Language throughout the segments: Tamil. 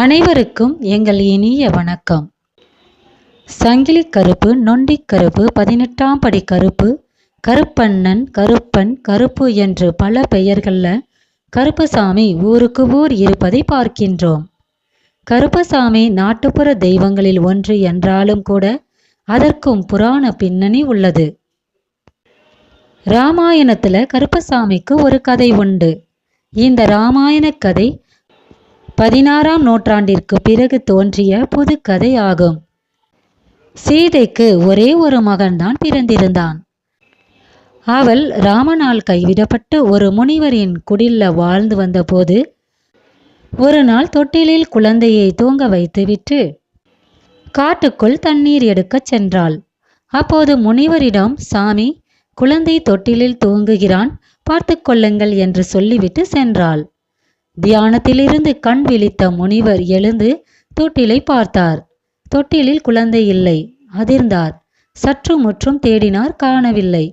அனைவருக்கும் எங்கள் இனிய வணக்கம். சங்கிலி கருப்பு நொண்டி கருப்பு பதினெட்டாம் படி கருப்பு கருப்பண்ணன் கருப்பன் கருப்பு என்று பல பெயர்களில் கருப்பசாமி ஊருக்கு ஊர் இருப்பதை பார்க்கின்றோம். கருப்பசாமி நாட்டுப்புற தெய்வங்களில் ஒன்று என்றாலும் கூட அதற்கும் புராண பின்னணி உள்ளது. ராமாயணத்தில் கருப்பசாமிக்கு ஒரு கதை உண்டு. இந்த ராமாயண கதை பதினாறாம் நூற்றாண்டிற்கு பிறகு தோன்றிய புதுக்கதை ஆகும் சீதைக்கு ஒரே ஒரு மகன்தான் பிறந்திருந்தான். அவள் ராமனால் கைவிடப்பட்டு ஒரு முனிவரின் குடில்ல வாழ்ந்து வந்தபோது ஒரு நாள் தொட்டிலில் குழந்தையை தூங்க வைத்துவிட்டு காட்டுக்குள் தண்ணீர் எடுக்கச் சென்றாள். அப்போது முனிவரிடம் சாமி குழந்தை தொட்டிலில் தூங்குகிறான் பார்த்து கொள்ளுங்கள் என்று சொல்லிவிட்டு சென்றாள். தியானத்திலிருந்து கண் விழித்த முனிவர் எழுந்து தொட்டிலை பார்த்தார். தொட்டிலில் குழந்தை இல்லை. அதிர்ந்தார். சற்று முற்றும் தேடினார் காணவில்லை.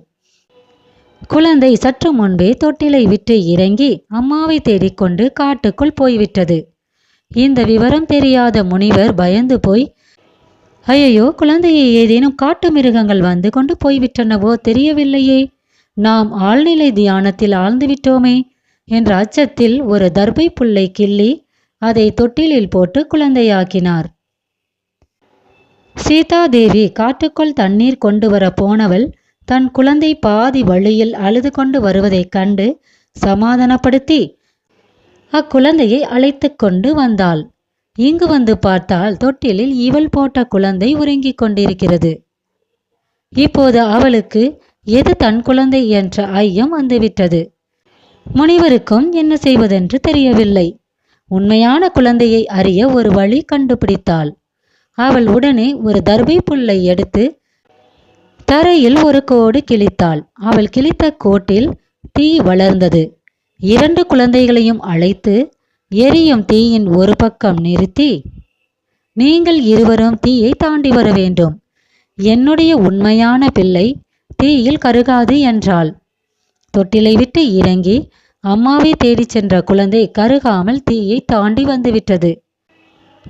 குழந்தை சற்று முன்பே தொட்டிலை விட்டு இறங்கி அம்மாவை தேடிக்கொண்டு காட்டுக்குள் போய்விட்டது. இந்த விவரம் தெரியாத முனிவர் பயந்து போய் ஐயையோ குழந்தையை ஏதேனும் காட்டு மிருகங்கள் வந்து கொண்டு போய்விட்டனவோ தெரியவில்லையே. நாம் ஆழ்நிலை தியானத்தில் ஆழ்ந்துவிட்டோமே என்ற அச்சத்தில் ஒரு தர்பை புல்லை கிள்ளி அதை தொட்டிலில் போட்டு குழந்தையாக்கினார். சீதாதேவி காட்டுக்குள் தண்ணீர் கொண்டு வர போனவள் தன் குழந்தை பாதி வழியில் அழுது கொண்டு வருவதைக் கண்டு சமாதானப்படுத்தி அக்குழந்தையை அழைத்து கொண்டு வந்தாள். இங்கு வந்து பார்த்தால் தொட்டிலில் இவள் போட்ட குழந்தை உறங்கிக் கொண்டிருக்கிறது. இப்போது அவளுக்கு எது தன் குழந்தை என்ற ஐயம் வந்துவிட்டது. முனிவருக்கும் என்ன செய்வதென்று தெரியவில்லை. உண்மையான குழந்தையை அறிய ஒரு வழி கண்டுபிடித்தாள். அவள் உடனே ஒரு தர்பை புல்லை எடுத்து தரையில் ஒரு கோடு கிழித்தாள். அவள் கிழித்த கோட்டில் தீ வளர்ந்தது. இரண்டு குழந்தைகளையும் அழைத்து எரியும் தீயின் ஒரு பக்கம் நிறுத்தி நீங்கள் இருவரும் தீயை தாண்டி வர வேண்டும். என்னுடைய உண்மையான பிள்ளை தீயில் கருகாது என்றாள். தொட்டிலை விட்டு இறங்கி அம்மாவை தேடிச் சென்ற குழந்தை கருகாமல் தீயை தாண்டி வந்துவிட்டது.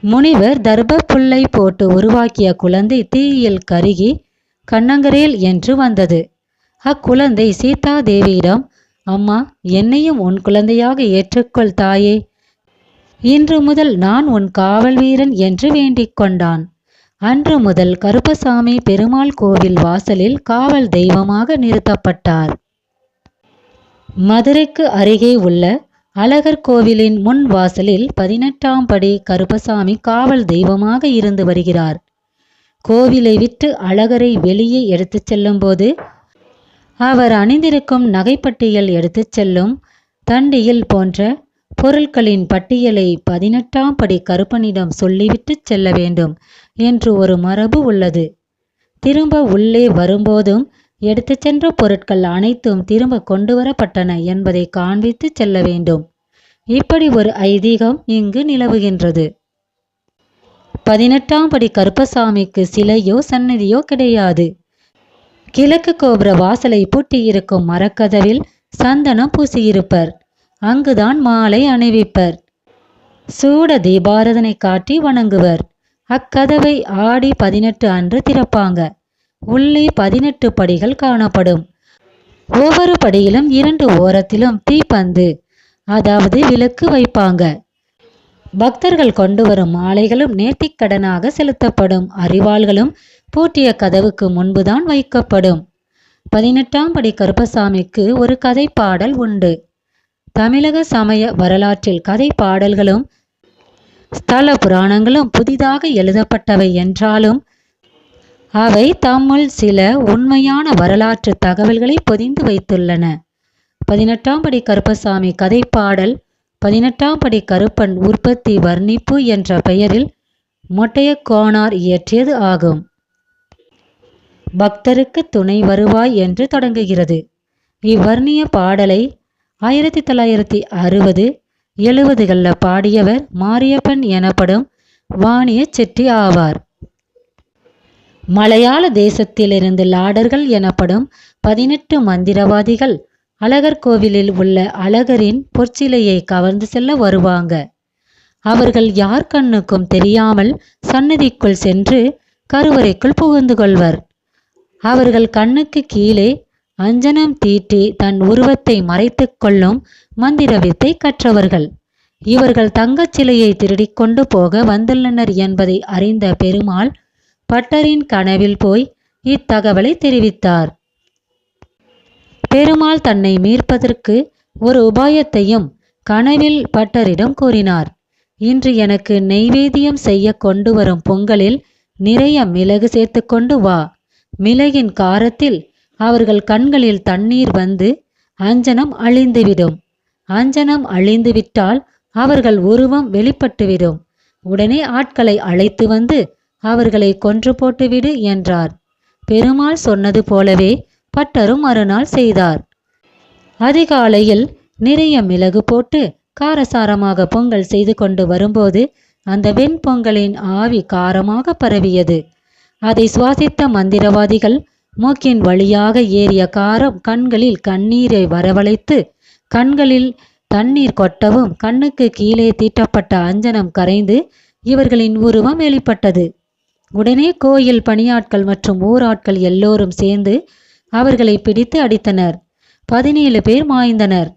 முனிவர் தர்ப புல்லை போட்டு உருவாக்கிய குழந்தை தீயில் கருகி கண்ணங்கரேல் என்று வந்தது. அக்குழந்தை சீதா தேவியிடம் அம்மா என்னையும் உன் குழந்தையாக ஏற்றுக்கொள் தாயே. இன்று முதல் நான் உன் காவல் வீரன் என்று வேண்டிக் கொண்டான். அன்று முதல் கருப்பசாமி பெருமாள் கோவில் வாசலில் காவல் தெய்வமாக நிறுத்தப்பட்டார். மதுரைக்கு அருகே உள்ள அழகர் கோவிலின் முன் வாசலில் பதினெட்டாம் படி கருப்பசாமி காவல் தெய்வமாக இருந்து வருகிறார். கோவிலை விட்டு அழகரை வெளியே எடுத்துச் செல்லும்போது அவர் அணிந்திருக்கும் நகைப்பட்டியல் எடுத்துச் செல்லும் தண்டியில் போன்ற பொருட்களின் பட்டியலை பதினெட்டாம் படி கருப்பனிடம் சொல்லிவிட்டு செல்ல வேண்டும் என்று ஒரு மரபு உள்ளது. திரும்ப உள்ளே வரும்போதும் எடுத்து சென்ற பொருட்கள் அனைத்தும் திரும்ப கொண்டு வரப்பட்டன என்பதை காண்பித்து செல்ல வேண்டும். இப்படி ஒரு ஐதீகம் இங்கு நிலவுகின்றது. பதினெட்டாம் படி கருப்பசாமிக்கு சிலையோ சன்னதியோ கிடையாது. கிழக்கு கோபுர வாசலை பூட்டியிருக்கும் மரக்கதவில் சந்தனம் பூசியிருப்பர். அங்குதான் மாலை அணிவிப்பர். சூட தீபாரதனை காட்டி வணங்குவர். அக்கதவை ஆடி பதினெட்டு அன்று திறப்பாங்க. உள்ளே பதினெட்டு படிகள் காணப்படும். ஒவ்வொரு படியிலும் இரண்டு ஓரத்திலும் தீப்பந்து அதாவது விளக்கு வைப்பாங்க. பக்தர்கள் கொண்டு வரும் மாலைகளும் நேர்த்திக்கடனாக செலுத்தப்படும். அறிவாள்களும் பூட்டிய கதவுக்கு முன்புதான் வைக்கப்படும். பதினெட்டாம் படி கருப்பசாமிக்கு ஒரு கதை பாடல் உண்டு. தமிழக சமய வரலாற்றில் கதை பாடல்களும் ஸ்தல புராணங்களும் புதிதாக எழுதப்பட்டவை என்றாலும் அவை தம்முள் சில உண்மையான வரலாற்று தகவல்களை பொதிந்து வைத்துள்ளன. பதினெட்டாம் படி கருப்பசாமி கதைப்பாடல் பதினெட்டாம் படி கருப்பன் உற்பத்தி வர்ணிப்பு என்ற பெயரில் மொட்டைய இயற்றியது ஆகும். பக்தருக்கு துணை வருவாய் என்று தொடங்குகிறது. இவ்வர்ணிய பாடலை ஆயிரத்தி தொள்ளாயிரத்தி அறுபது எழுபதுகளில் பாடியவர் மாரியப்பன் எனப்படும் வாணிய செட்டி ஆவார். மலையாள தேசத்திலிருந்து லாடர்கள் எனப்படும் பதினெட்டு மந்திரவாதிகள் அழகர் கோவிலில் உள்ள அழகரின் பொற்சிலையை கவர்ந்து செல்ல வருவாங்க. அவர்கள் யார் கண்ணுக்கும் தெரியாமல் சன்னதிக்குள் சென்று கருவறைக்குள் புகுந்து கொள்வர். அவர்கள் கண்ணுக்கு கீழே அஞ்சனம் தீட்டி தன் உருவத்தை மறைத்து கொள்ளும் மந்திர வித்தை கற்றவர்கள். இவர்கள் தங்கச் சிலையை திருடிக் கொண்டு போக வந்துள்ளனர் என்பதை அறிந்த பெருமாள் பட்டரின் கனவில் போய் இத்தகவலை தெரிவித்தார். பெருமாள் தன்னை மீட்பதற்கு ஒரு உபாயத்தையும் கனவில் பட்டரிடம் கூறினார். இன்று எனக்கு நெய்வேதியம் செய்ய கொண்டு வரும் பொங்கலில் நிறைய மிளகு சேர்த்து கொண்டு வா. மிளகின் காரத்தில் அவர்கள் கண்களில் தண்ணீர் வந்து அஞ்சனம் அழிந்துவிடும். அஞ்சனம் அழிந்துவிட்டால் அவர்கள் உருவம் வெளிப்பட்டுவிடும். உடனே ஆட்களை அழைத்து வந்து அவர்களை கொன்று போட்டுவிடு என்றார். பெருமாள் சொன்னது போலவே பட்டரும் மறுநாள் செய்தார். அதிகாலையில் நிறைய மிளகு போட்டு காரசாரமாக பொங்கல் செய்து கொண்டு வரும்போது அந்த வெண்பொங்கலின் ஆவி காரமாக பரவியது. அதை சுவாசித்த மந்திரவாதிகள் மூக்கின் வழியாக ஏறிய காரம் கண்களில் கண்ணீரை வரவழைத்து கண்களில் தண்ணீர் கொட்டவும் கண்ணுக்கு கீழே தீட்டப்பட்ட அஞ்சனம் கரைந்து இவர்களின் உருவம் வெளிப்பட்டது. உடனே கோயில் பணியாட்கள் மற்றும் ஊராட்கள் எல்லோரும் சேர்ந்து அவர்களை பிடித்து அடித்தனர். பதினேழு பேர் மாய்ந்தனர்.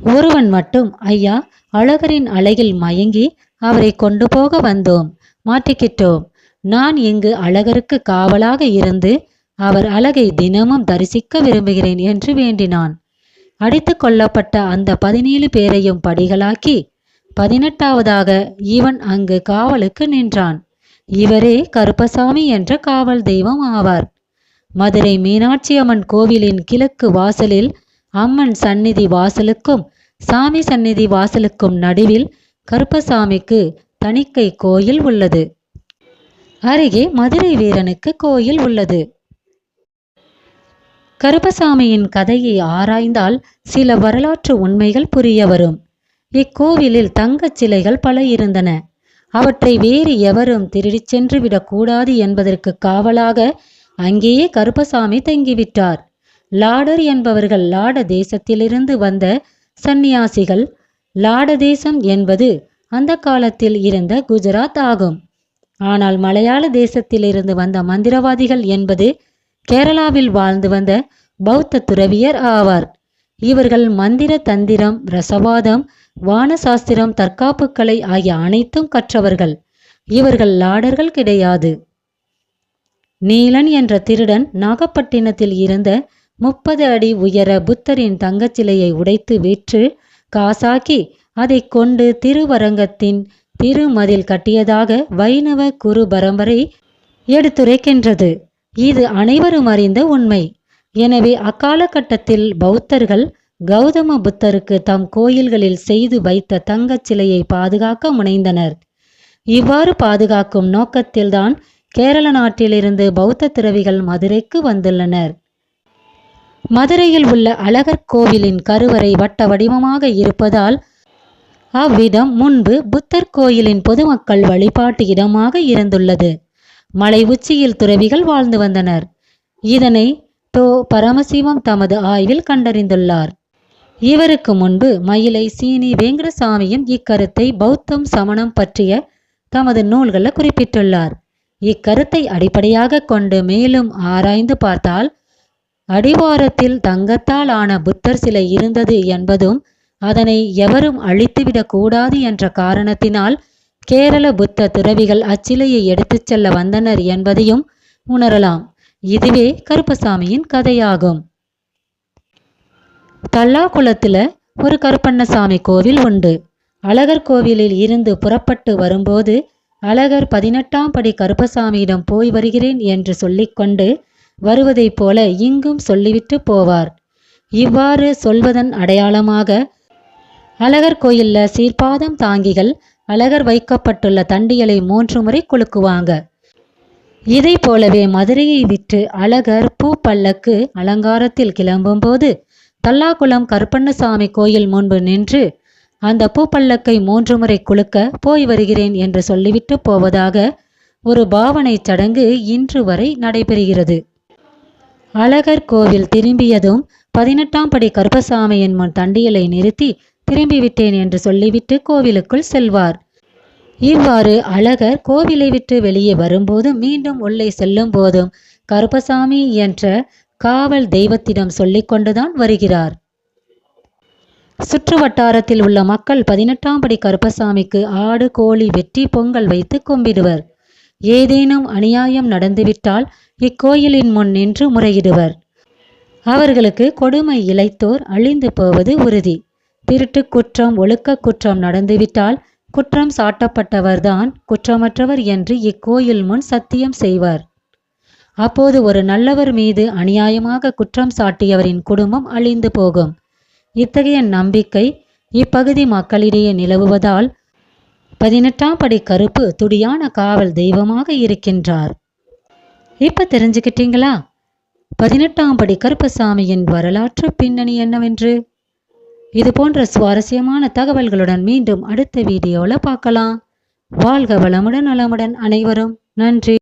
ஒருவன் மட்டும் ஐயா அழகரின் அழகில் மயங்கி அவரை கொண்டு போக வந்தோம் மாட்டிக்கிட்டோம் நான் இங்கு அழகருக்கு காவலாக இருந்து அவர் அழகை தினமும் தரிசிக்க விரும்புகிறேன் என்று வேண்டினான். அடித்து கொல்லப்பட்ட அந்த பதினேழு பேரையும் படிகளாக்கி பதினெட்டாவதாக இவன் அங்கு காவலுக்கு நின்றான். இவரே கருப்பசாமி என்ற காவல் தெய்வம் ஆவார். மதுரை மீனாட்சி அம்மன் கோவிலின் கிழக்கு வாசலில் அம்மன் சந்நிதி வாசலுக்கும் சாமி சந்நிதி வாசலுக்கும் நடுவில் கருப்பசாமிக்கு தணிக்கை கோயில் உள்ளது. அருகே மதுரை வீரனுக்கு கோயில் உள்ளது. கருப்பசாமியின் கதையை ஆராய்ந்தால் சில வரலாற்று உண்மைகள் புரிய வரும். இக்கோவிலில் தங்கச் சிலைகள் பல இருந்தன. அவற்றை வேறு எவரும் திருடிச் சென்று விடக்கூடாது என்பதற்கு காவலாக அங்கேயே கருப்பசாமி தங்கிவிட்டார். லாடர் என்பவர்கள் லாட தேசத்திலிருந்து வந்த சந்நியாசிகள் லாட தேசம் என்பது அந்த காலத்தில் இருந்த குஜராத் ஆகும். ஆனால் மலையாள தேசத்திலிருந்து வந்த மந்திரவாதிகள் என்பது கேரளாவில் வாழ்ந்து வந்த பௌத்த துறவியர் ஆவார். இவர்கள் மந்திர தந்திரம் ரசவாதம் வானசாஸ்திரம் தற்காப்பு கலை ஆகிய அனைத்தும் கற்றவர்கள். இவர்கள் லாடர்கள் கிடையாது. நீலன் என்ற திருடன் நாகப்பட்டினத்தில் இருந்த முப்பது அடி உயர புத்தரின் தங்கச்சிலையை உடைத்து விற்று காசாக்கி அதை கொண்டு திருவரங்கத்தின் திருமதில் கட்டியதாக வைணவ குரு பரம்பரை எடுத்துரைக்கின்றது. இது அனைவரும் அறிந்த உண்மை. எனவே அக்காலகட்டத்தில் பௌத்தர்கள் கௌதம புத்தருக்கு தம் கோயில்களில் செய்து வைத்த தங்கச் சிலையை பாதுகாக்க முனைந்தனர். இவ்வாறு பாதுகாக்கும் நோக்கத்தில்தான் கேரள நாட்டிலிருந்து பௌத்த துறவிகள் மதுரைக்கு வந்துள்ளனர். மதுரையில் உள்ள அழகர் கோவிலின் கருவறை வட்ட வடிவமாக இருப்பதால் அவ்விடம் முன்பு புத்தர் கோயிலின் பொதுமக்கள் வழிபாட்டு இடமாக இருந்துள்ளது. மலை உச்சியில் துறவிகள் வாழ்ந்து வந்தனர். இதனை தோ. பரமசிவம் தமது ஆய்வில் கண்டறிந்துள்ளார். இவருக்கு முன்பு மயிலை சீனி வேங்கடசாமியும் இக்கருத்தை பௌத்தம் சமணம் பற்றிய தமது நூல்களில் குறிப்பிட்டுள்ளார். இக்கருத்தை அடிப்படையாக கொண்டு மேலும் ஆராய்ந்து பார்த்தால் அடிவாரத்தில் தங்கத்தால் ஆன புத்தர் சிலை இருந்தது என்பதும் அதனை எவரும் அழித்துவிடக் கூடாது என்ற காரணத்தினால் கேரள புத்த துறவிகள் அச்சிலையை எடுத்துச் செல்ல வந்தனர் என்பதையும் உணரலாம். இதுவே கருப்பசாமியின் கதையாகும். தல்லாகுளத்துல ஒரு கருப்பண்ணசாமி கோவில் உண்டு. அழகர் கோவிலில் இருந்து புறப்பட்டு வரும்போது அழகர் பதினெட்டாம் படி கருப்பசாமியிடம் போய் வருகிறேன் என்று சொல்லிக்கொண்டு வருவதைப் போல இங்கும் சொல்லிவிட்டு போவார். இவ்வாறு சொல்வதன் அடையாளமாக அழகர் கோயிலில் சீர்பாதம் தாங்கிகள் அழகர் வைக்கப்பட்டுள்ள தண்டியலை மூன்று முறை குலுக்குவாங்க. இதை போலவே மதுரையை விட்டு அழகர் பூ பல்லக்கு அலங்காரத்தில் கிளம்பும்போது தல்லாகுளம் கருப்பண்ணசாமி கோயில் முன்பு நின்று அந்த பூப்பல்லக்கை மூன்று முறை குலுக்க போய் வருகிறேன் என்று சொல்லிவிட்டு போவதாக ஒரு பாவனை சடங்கு இன்று வரை நடைபெறுகிறது. அழகர் கோவில் திரும்பியதும் பதினெட்டாம் படி கருப்பசாமியின் முன் தண்டியலை நிறுத்தி திரும்பிவிட்டேன் என்று சொல்லிவிட்டு கோவிலுக்குள் செல்வார். இவ்வாறு அழகர் கோவிலை விட்டு வெளியே வரும்போதும் மீண்டும் உள்ளே செல்லும் போதும் கருப்பசாமி என்ற காவல் தெய்வத்திடம் சொல்லிக்கொண்டுதான் வருகிறார். சுற்று வட்டாரத்தில் உள்ள மக்கள் பதினெட்டாம் படி கருப்பசாமிக்கு ஆடு கோழி வெட்டி பொங்கல் வைத்து கும்பிடுவர். ஏதேனும் அநியாயம் நடந்துவிட்டால் இக்கோயிலின் முன் நின்று முறையிடுவர். அவர்களுக்கு கொடுமை இழைத்தோர் அழிந்து போவது உறுதி. திருட்டு குற்றம் ஒழுக்க குற்றம் நடந்துவிட்டால் குற்றம் சாட்டப்பட்டவர்தான் குற்றமற்றவர் என்று இக்கோயில் முன் சத்தியம் செய்வார். அப்போது ஒரு நல்லவர் மீது அநியாயமாக குற்றம் சாட்டியவரின் குடும்பம் அழிந்து போகும். இத்தகைய நம்பிக்கை இப்பகுதி மக்களிடையே நிலவுவதால் பதினெட்டாம் படி கருப்பு துடியான காவல் தெய்வமாக இருக்கின்றார். இப்ப தெரிஞ்சுக்கிட்டீங்களா? பதினெட்டாம் படி கருப்பசாமியின் வரலாற்று பின்னணி என்னவென்று? இது போன்ற சுவாரஸ்யமான தகவல்களுடன் மீண்டும் அடுத்த வீடியோவில் பார்க்கலாம். வாழ்க வளமுடன் நலமுடன் அனைவரும். நன்றி.